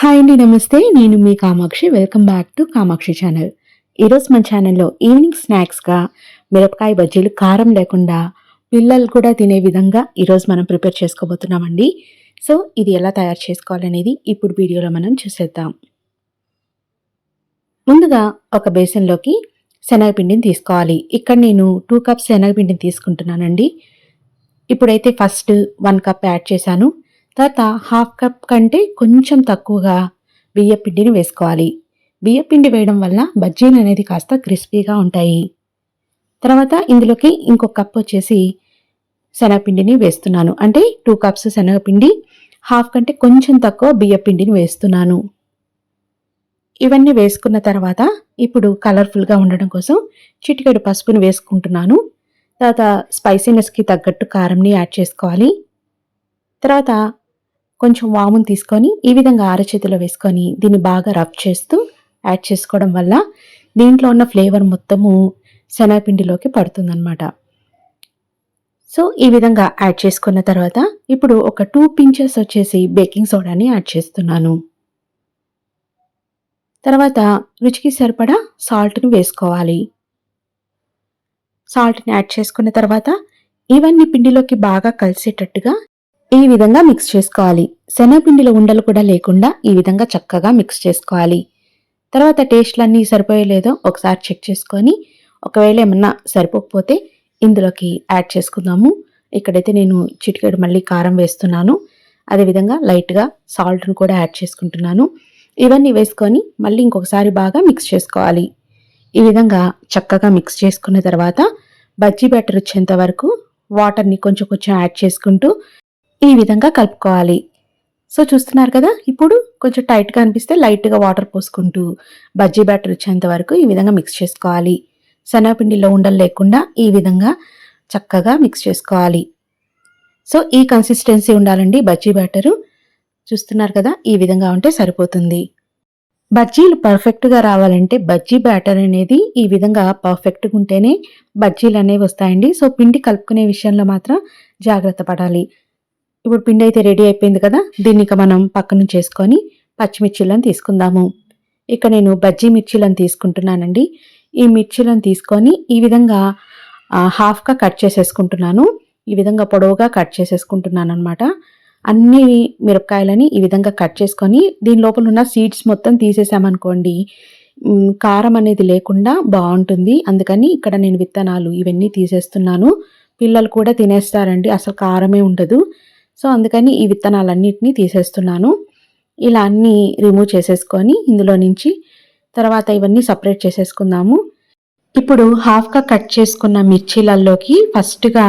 Hi అండి నమస్తే. నేను మీ Kamakshi. Welcome back to Kamakshi channel ఈరోజు మన ఛానల్లో ఈవినింగ్ స్నాక్స్గా మిరపకాయ బజ్జీలు కారం లేకుండా పిల్లలు కూడా తినే విధంగా ఈరోజు మనం ప్రిపేర్ చేసుకోబోతున్నామండి. సో ఇది ఎలా తయారు చేసుకోవాలనేది ఇప్పుడు వీడియోలో మనం చూసేద్దాం. ముందుగా ఒక బేసన్లోకి శనగపిండిని తీసుకోవాలి. ఇక్కడ నేను టూ కప్స్ శనగపిండిని తీసుకుంటున్నానండి. ఇప్పుడైతే ఫస్ట్ వన్ కప్ యాడ్ చేశాను. తర్వాత హాఫ్ కప్ కంటే కొంచెం తక్కువగా బియ్యపిండిని వేసుకోవాలి. బియ్యపిండి వేయడం వల్ల బజ్జీలు అనేది కాస్త క్రిస్పీగా ఉంటాయి. తర్వాత ఇందులోకి ఇంకొక కప్ వచ్చేసి శనగపిండిని వేస్తున్నాను. అంటే టూ కప్స్ శనగపిండి హాఫ్ కంటే కొంచెం తక్కువ బియ్యపిండిని వేస్తున్నాను. ఇవన్నీ వేసుకున్న తర్వాత ఇప్పుడు కలర్ఫుల్గా ఉండడం కోసం చిటికెడు పసుపుని వేసుకుంటున్నాను. తర్వాత స్పైసీనెస్కి తగ్గట్టు కారంని యాడ్ చేసుకోవాలి. తర్వాత కొంచెం వామును తీసుకొని ఈ విధంగా అరచేతిలో వేసుకొని దీన్ని బాగా రబ్ చేస్తూ యాడ్ చేసుకోవడం వల్ల దీంట్లో ఉన్న ఫ్లేవర్ మొత్తము శనగపిండిలోకి పడుతుందన్నమాట. సో ఈ విధంగా యాడ్ చేసుకున్న తర్వాత ఇప్పుడు ఒక టూ పించెస్ వచ్చేసి బేకింగ్ సోడాని యాడ్ చేస్తున్నాను. తర్వాత రుచికి సరిపడా సాల్ట్ని వేసుకోవాలి. సాల్ట్ని యాడ్ చేసుకున్న తర్వాత ఇవన్నీ పిండిలోకి బాగా కలిసేటట్టుగా ఈ విధంగా మిక్స్ చేసుకోవాలి. శనగపిండిలో ఉండలు కూడా లేకుండా ఈ విధంగా చక్కగా మిక్స్ చేసుకోవాలి. తర్వాత టేస్ట్లన్నీ సరిపోయలేదో ఒకసారి చెక్ చేసుకొని ఒకవేళ ఏమన్నా సరిపోకపోతే ఇందులోకి యాడ్ చేసుకుందాము. ఇక్కడైతే నేను చిటికెడు మళ్ళీ కారం వేస్తున్నాను. అదేవిధంగా లైట్గా సాల్ట్ను కూడా యాడ్ చేసుకుంటున్నాను. ఇవన్నీ వేసుకొని మళ్ళీ ఇంకొకసారి బాగా మిక్స్ చేసుకోవాలి. ఈ విధంగా చక్కగా మిక్స్ చేసుకున్న తర్వాత బజ్జీ బ్యాటర్ వచ్చేంత వరకు వాటర్ని కొంచెం కొంచెం యాడ్ చేసుకుంటూ ఈ విధంగా కలుపుకోవాలి. సో చూస్తున్నారు కదా ఇప్పుడు కొంచెం టైట్గా అనిపిస్తే లైట్గా వాటర్ పోసుకుంటూ బజ్జీ బ్యాటర్ వచ్చేంత వరకు ఈ విధంగా మిక్స్ చేసుకోవాలి. శనగపిండిలో ఉండలు లేకుండా ఈ విధంగా చక్కగా మిక్స్ చేసుకోవాలి. సో ఈ కన్సిస్టెన్సీ ఉండాలండి బజ్జీ బ్యాటరు. చూస్తున్నారు కదా ఈ విధంగా ఉంటే సరిపోతుంది. బజ్జీలు పర్ఫెక్ట్గా రావాలంటే బజ్జీ బ్యాటర్ అనేది ఈ విధంగా పర్ఫెక్ట్గా ఉంటేనే బజ్జీలు అనేవి వస్తాయండి. సో పిండి కలుపుకునే విషయంలో మాత్రం జాగ్రత్త పడాలి. ఇప్పుడు పిండి అయితే రెడీ అయిపోయింది కదా దీన్ని ఇక మనం పక్కన చేసుకొని పచ్చిమిర్చిలను తీసుకుందాము. ఇక నేను బజ్జీ మిర్చిలను తీసుకుంటున్నానండి. ఈ మిర్చిలను తీసుకొని ఈ విధంగా హాఫ్గా కట్ చేసేసుకుంటున్నాను. ఈ విధంగా పొడవుగా కట్ చేసేసుకుంటున్నాను అనమాట అన్ని మిరపకాయలని ఈ విధంగా కట్ చేసుకొని దీని లోపల ఉన్న సీడ్స్ మొత్తం తీసేసామనుకోండి కారం అనేది లేకుండా బాగుంటుంది. అందుకని ఇక్కడ నేను విత్తనాలు ఇవన్నీ తీసేస్తున్నాను. పిల్లలు కూడా తినేస్తారండి అసలు కారమే ఉండదు. సో అందుకని ఈ విత్తనాలన్నిటినీ తీసేస్తున్నాను. ఇలా అన్నీ రిమూవ్ చేసేసుకొని ఇందులో నుంచి తర్వాత ఇవన్నీ సపరేట్ చేసేసుకుందాము. ఇప్పుడు హాఫ్గా కట్ చేసుకున్న మిర్చీలల్లోకి ఫస్ట్గా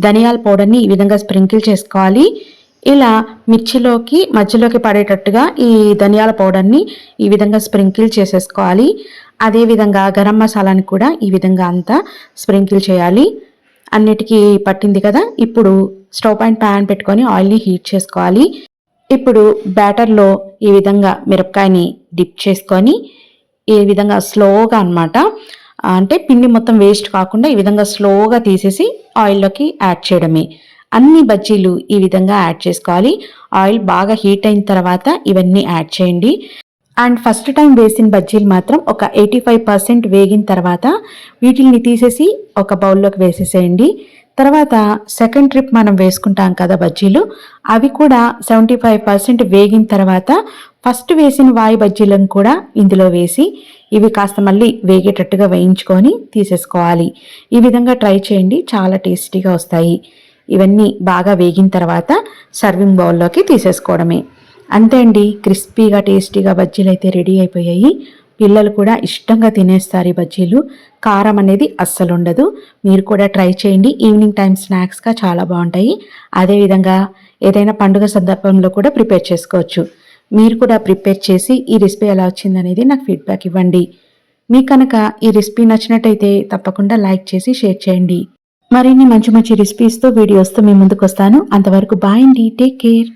ధనియాల పౌడర్ని ఈ విధంగా స్ప్రింకిల్ చేసుకోవాలి. ఇలా మిర్చిలోకి మధ్యలోకి పడేటట్టుగా ఈ ధనియాల పౌడర్ని ఈ విధంగా స్ప్రింకిల్ చేసేసుకోవాలి. అదేవిధంగా గరం మసాలాని కూడా ఈ విధంగా అంతా స్ప్రింకిల్ చేయాలి. అన్నిటికీ పట్టింది కదా? ఇప్పుడు స్టవ్ పైన ప్యాన్ పెట్టుకొని ఆయిల్ని హీట్ చేసుకోవాలి. ఇప్పుడు బ్యాటర్లో ఈ విధంగా మిరపకాయని డిప్ చేసుకొని ఈ విధంగా స్లోగా అనమాట అంటే పిండి మొత్తం వేస్ట్ కాకుండా ఈ విధంగా స్లోగా తీసేసి ఆయిల్లోకి యాడ్ చేయడమే. అన్ని బజ్జీలు ఈ విధంగా యాడ్ చేసుకోవాలి. ఆయిల్ బాగా హీట్ అయిన తర్వాత ఇవన్నీ యాడ్ చేయండి. అండ్ ఫస్ట్ టైం వేసిన బజ్జీలు మాత్రం ఒక ఎయిటీ ఫైవ్ పర్సెంట్ వేగిన తర్వాత వీటిల్ని తీసేసి ఒక బౌల్లోకి వేసేసేయండి. తర్వాత సెకండ్ ట్రిప్ మనం వేసుకుంటాం కదా బజ్జీలు అవి కూడా సెవెంటీ ఫైవ్ పర్సెంట్ వేగిన తర్వాత ఫస్ట్ వేసిన వాయి బజ్జీలను కూడా ఇందులో వేసి ఇవి కాస్త మళ్ళీ వేగేటట్టుగా వేయించుకొని తీసేసుకోవాలి. ఈ విధంగా ట్రై చేయండి చాలా టేస్టీగా వస్తాయి. ఇవన్నీ బాగా వేగిన తర్వాత సర్వింగ్ బౌల్లోకి తీసేసుకోవడమే. అంతే అండి క్రిస్పీగా టేస్టీగా బజ్జీలు అయితే రెడీ అయిపోయాయి. పిల్లలు కూడా ఇష్టంగా తినేస్తారు ఈ బజ్జీలు. కారం అనేది అస్సలు ఉండదు. మీరు కూడా ట్రై చేయండి. ఈవినింగ్ టైం స్నాక్స్గా చాలా బాగుంటాయి. అదేవిధంగా ఏదైనా పండుగ సందర్భంలో కూడా ప్రిపేర్ చేసుకోవచ్చు. మీరు కూడా ప్రిపేర్ చేసి ఈ రెసిపీ ఎలా వచ్చిందనేది నాకు ఫీడ్బ్యాక్ ఇవ్వండి. మీకు కనుక ఈ రెసిపీ నచ్చినట్టయితే తప్పకుండా లైక్ చేసి షేర్ చేయండి. మరిన్ని మంచి మంచి రెసిపీస్తో వీడియోస్తో మీ ముందుకు వస్తాను. అంతవరకు బాయ్ అండి. Take care.